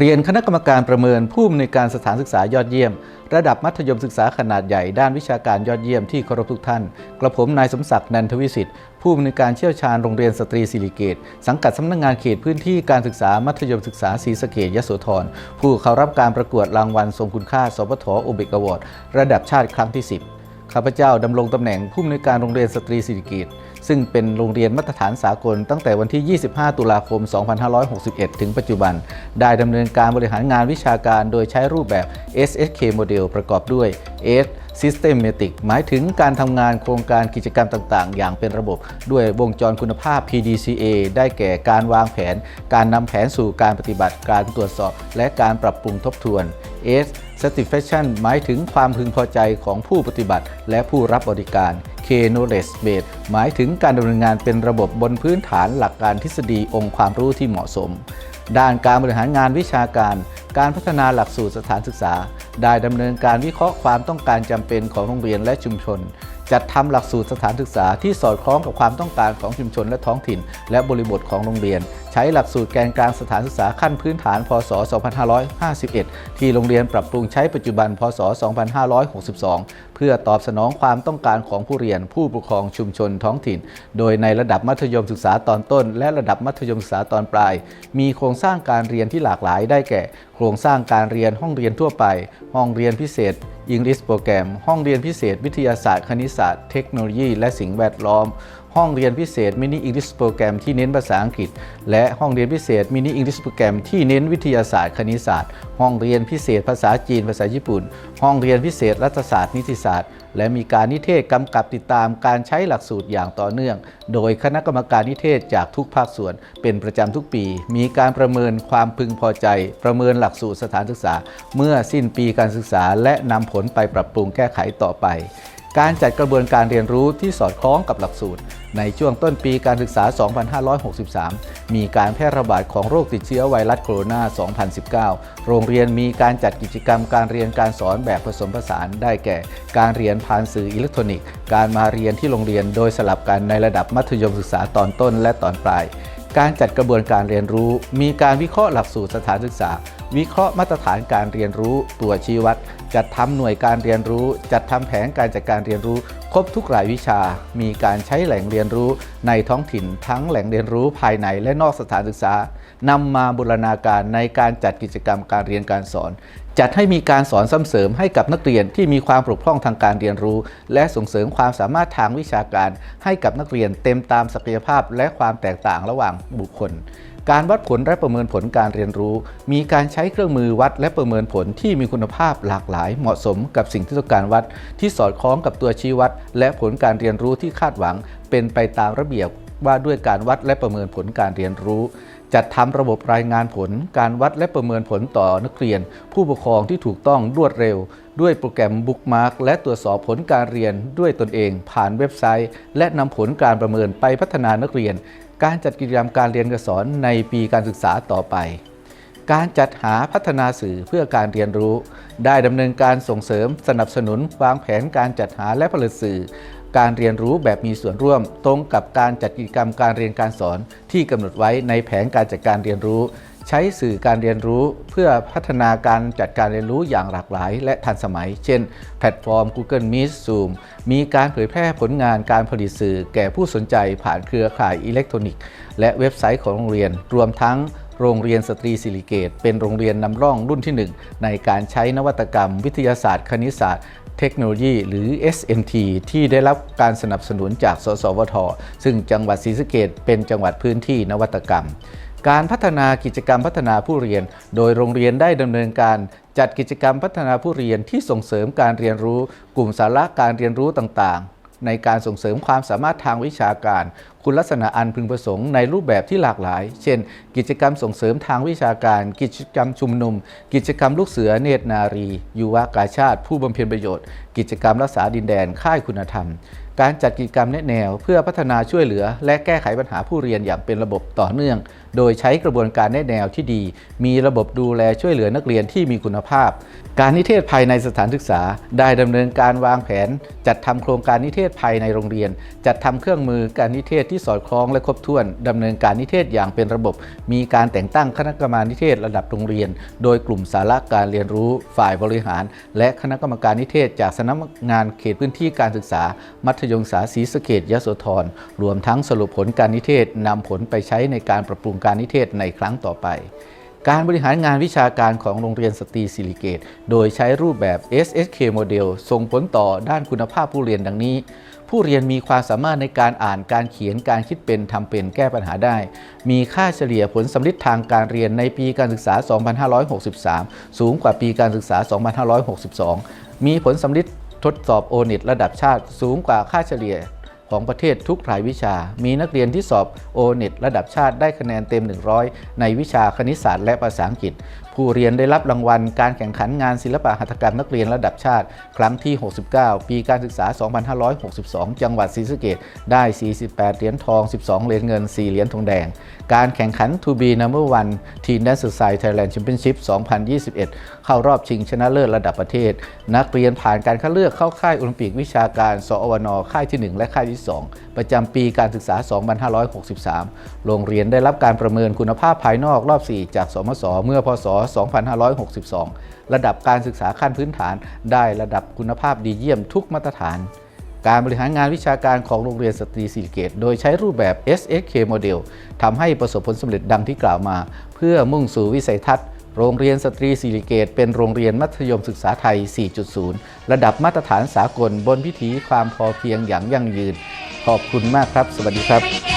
เรียนคณะกรรมการประเมินผู้อำนวยการสถานศึกษายอดเยี่ยม ระดับมัธยมศึกษาขนาดใหญ่ด้านวิชาการยอดเยี่ยมที่เคารพทุกท่าน กระผมนายสมศักดิ์นันทวิสิทธิ์ผู้อำนวยการเชี่ยวชาญโรงเรียนสตรีศิริเกตสังกัดสำนักงานเขตพื้นที่การศึกษามัธยมศึกษาศรีสะเกดยโสธรผู้เข้ารับการประกวดรางวัลทรงคุณค่าสปทโอเบกอวอร์ดระดับชาติครั้งที่ 10ข้าพเจ้าดำรงตำแหน่งผู้อำนวยการโรงเรียนสตรีศิริกิต ซึ่งเป็นโรงเรียนมาตรฐานสากลตั้งแต่วันที่ 25 ตุลาคม 2561 ถึงปัจจุบัน ได้ดำเนินการบริหารงานวิชาการโดยใช้รูปแบบ SSK Model ประกอบด้วย S Systematic หมายถึงการทำงานโครงการกิจกรรมต่างๆ อย่างเป็นระบบ ด้วยวงจรคุณภาพ PDCA ได้แก่การวางแผน การนำแผนสู่การปฏิบัติ การตรวจสอบ และการปรับปรุงทบทวน S Satisfaction หมายถึงความพึงพอใจของผู้ปฏิบัติ และผู้รับบริการ K Knowledge Base หมายถึงการดำเนินงานเป็นระบบบนพื้นฐานหลักการทฤษฎีองค์ความรู้ที่เหมาะสม ด้านการบริหารงานวิชาการ การพัฒนาหลักสูตรสถานศึกษา ได้ดำเนินการวิเคราะห์ความต้องการจำเป็นของโรงเรียนและชุมชน จัดทำหลักสูตรสถานศึกษาที่สอดคล้องกับความต้องการของชุมชนและท้องถิ่น และบริบทของโรงเรียน ช้หลักสูตรแกนกลางสถานศึกษาขั้นพื้นฐาน พศ 2551 ที่โรงเรียนปรับปรุงใช้ปัจจุบัน พศ 2562 เพื่อตอบสนองความต้องการของผู้เรียนผู้ปกครองชุมชนท้องถิ่น โดยในระดับมัธยมศึกษาตอนต้น และระดับมัธยมศึกษาตอนปลาย มีโครงสร้างการเรียนที่หลากหลายได้แก่ โครงสร้างการเรียนห้องเรียนทั่วไป ห้องเรียนพิเศษ English โปรแกรม ห้องเรียนพิเศษ วิทยาศาสตร์ คณิตศาสตร์ เทคโนโลยี และสิ่งแวดล้อม ห้องเรียนพิเศษมินิอังกฤษโปรแกรมที่เน้นภาษาอังกฤษ และห้องเรียนพิเศษมินิอังกฤษโปรแกรมที่เน้นวิทยาศาสตร์คณิตศาสตร์ ห้องเรียนพิเศษภาษาจีน ภาษาญี่ปุ่น ห้องเรียนพิเศษรัฐศาสตร์นิติศาสตร์ และมีการนิเทศกำกับติดตามการใช้หลักสูตรอย่างต่อเนื่อง โดยคณะกรรมการนิเทศจากทุกภาคส่วน เป็นประจำทุกปี มีการประเมินความพึงพอใจ ประเมินหลักสูตรสถานศึกษา เมื่อสิ้นปีการศึกษาและนำผลไปปรับปรุงแก้ไขต่อไป การจัดกระบวนการเรียนรู้ที่สอดคล้องกับหลักสูตร ในช่วงต้นปีการศึกษา 2563 มีการแพร่ระบาดของโรคติดเชื้อไวรัสโคโรนา 2019 โรงเรียนมีการจัดกิจกรรมการเรียนการสอนแบบผสมผสานได้แก่ การเรียนผ่านสื่ออิเล็กทรอนิกส์ การมาเรียนที่โรงเรียนโดยสลับกันในระดับมัธยมศึกษาตอนต้นและตอนปลาย การจัดกระบวนการเรียนรู้ มีการวิเคราะห์หลักสูตรสถานศึกษา วิเคราะห์มาตรฐานการเรียนรู้ ตัวชี้วัด จัดทำหน่วยการเรียนรู้ จัดทำแผนการจัดการเรียนรู้ ครบทุกรายวิชา มีการใช้แหล่งเรียนรู้ในท้องถิ่นทั้งแหล่งเรียนรู้ภายในและนอกสถานศึกษานำมาบูรณาการในการจัดกิจกรรมการเรียนการสอน จัดให้มีการสอนซ้ำเสริมให้กับนักเรียนที่มีความปกพร่องทางการเรียนรู้ และส่งเสริมความสามารถทางวิชาการ ให้กับนักเรียนเต็มตามศักยภาพและความแตกต่างระหว่างบุคคล การวัดผลและประเมินผลการเรียนรู้ มีการใช้เครื่องมือวัดและประเมินผลที่มีคุณภาพหลากหลายเหมาะสมกับสิ่งที่ต้องการวัด ที่สอดคล้องกับตัวชี้วัด และผลการเรียนรู้ที่คาดหวัง เป็นไปตามระเบียบ ว่าด้วยการวัดและประเมินผลการเรียนรู้ จัดทำระบบรายงานผล การวัดและประเมินผลต่อนักเรียน ผู้ปกครองที่ถูกต้องรวดเร็ว ด้วยโปรแกรมบุ๊กมาร์กและตรวจสอบผลการเรียนด้วยตนเอง ผ่านเว็บไซต์ และนำผลการประเมินไปพัฒนานักเรียน การจัดกิจกรรมการเรียนการสอนในปีการศึกษาต่อไปการจัดหาพัฒนาสื่อเพื่อการเรียนรู้ ได้ดำเนินการส่งเสริมสนับสนุนวางแผนการจัดหาและผลิตสื่อ การเรียนรู้แบบมีส่วนร่วม ตรงกับการจัดกิจกรรมการเรียนการสอนที่กำหนดไว้ในแผนการจัดการเรียนรู้ ใช้สื่อการเรียนรู้เพื่อพัฒนาการจัดการเรียนรู้อย่างหลากหลาย และทันสมัย เช่น แพลตฟอร์ม Google Meet Zoom มีการเผยแพร่ผลงานการผลิตสื่อแก่ผู้สนใจผ่านเครือข่ายอิเล็กทรอนิกส์ และเว็บไซต์ของโรงเรียน รวมทั้งโรงเรียนสตรีศิริเกต เป็นโรงเรียนนำร่องรุ่นที่ 1 ในการใช้นวัตกรรม วิทยาศาสตร์ คณิตศาสตร์ เทคโนโลยีหรือ SMT ที่ได้รับการสนับสนุนจาก สสวท ซึ่งจังหวัดศรีสะเกดเป็นจังหวัดพื้นที่นวัตกรรม การพัฒนากิจกรรมพัฒนาผู้เรียน โดยโรงเรียนได้ดำเนินการจัดกิจกรรมพัฒนาผู้เรียนที่ส่งเสริมการเรียนรู้ กลุ่มสาระการเรียนรู้ต่างๆ ในการส่งเสริมความสามารถทางวิชาการ คุณลักษณะอันพึงประสงค์ในรูปแบบที่หลากหลาย เช่น กิจกรรมส่งเสริมทางวิชาการ กิจกรรมชุมนุม กิจกรรมลูกเสือเนตรนารี ยุวกาชาติ ผู้บำเพ็ญประโยชน์ กิจกรรมรักษาดินแดน ค่ายคุณธรรม การจัดกิจกรรมแนแนว เพื่อพัฒนาช่วยเหลือ และแก้ไขปัญหาผู้เรียนอย่างเป็นระบบต่อเนื่อง โดยใช้กระบวนการแนะแนวที่ดี มีระบบดูแลช่วยเหลือนักเรียนที่มีคุณภาพ การนิเทศภายในสถานศึกษา ได้ดำเนินการวางแผน จัดทำโครงการนิเทศภายในโรงเรียน จัดทำเครื่องมือการนิเทศที่สอดคล้องและครบถ้วนดำเนินการนิเทศอย่างเป็นระบบ มีการแต่งตั้งคณะกรรมการนิเทศระดับโรงเรียน โดยกลุ่มสาระการเรียนรู้ฝ่ายบริหาร และคณะกรรมการนิเทศ จากสำนักงานเขตพื้นที่การศึกษา มัธยมศึกษาศรีสะเกดยโสธรรวมทั้งสรุปผลการนิเทศนำผลไปใช้ในการปรับปรุงการนิเทศในครั้งต่อไป การบริหารงานวิชาการของโรงเรียนสตรีศิริเกต โดยใช้รูปแบบ SSK โมเดลส่งผลต่อด้านคุณภาพผู้เรียนดังนี้ ผู้เรียนมีความสามารถในการอ่านการเขียนการคิดเป็นทำเป็นแก้ปัญหาได้ มีค่าเฉลี่ยผลสำลิดทางการเรียนในปีการศึกษา 2563 สูงกว่าปีการศึกษา 2562 มีผลสำลิดทดสอบโอเน็ตระดับชาติสูงกว่าค่าเฉลี่ย ของประเทศทุกรายวิชา มีนักเรียนที่สอบโอเน็ตระดับชาติได้คะแนนเต็ม 100 ในวิชาคณิตศาสตร์และภาษาอังกฤษ ผู้เรียนได้รับรางวัลการแข่งขันงานศิลปะหัตถกรรมนักเรียนระดับชาติ ครั้งที่ 69 ปีการศึกษา 2562 จังหวัดศรีสะเกษได้ 48 เหรียญทอง 12 เหรียญเงิน 4 เหรียญทองแดง การแข่งขัน To be number one Teen Dance Society Thailand Championship 2021 เข้ารอบชิงชนะเลิศระดับประเทศ นักเรียนผ่านการคัดเลือกเข้าค่ายโอลิมปิกวิชาการ สอวนค่ายที่ 1 และค่ายที่ 2 ประจำปีการศึกษา 2563 โรงเรียนได้รับการประเมินคุณภาพภายนอกรอบ 4 จากสมศเมื่อพศ2562 ระดับการศึกษาขั้นพื้นฐาน ได้ระดับคุณภาพดีเยี่ยมทุกมาตรฐาน การบริหารงานวิชาการของโรงเรียนสตรีศิริเกต โดยใช้รูปแบบ SSK โมเดลทำให้ประสบผลสำเร็จดังที่กล่าวมา เพื่อมุ่งสู่วิสัยทัศน์โรงเรียนสตรีศิริเกต เป็นโรงเรียนมัธยมศึกษาไทย 4.0 ระดับมาตรฐานสากลบนพิถีความพอเพียงอย่างยั่งยืน ขอบคุณมากครับ สวัสดีครับ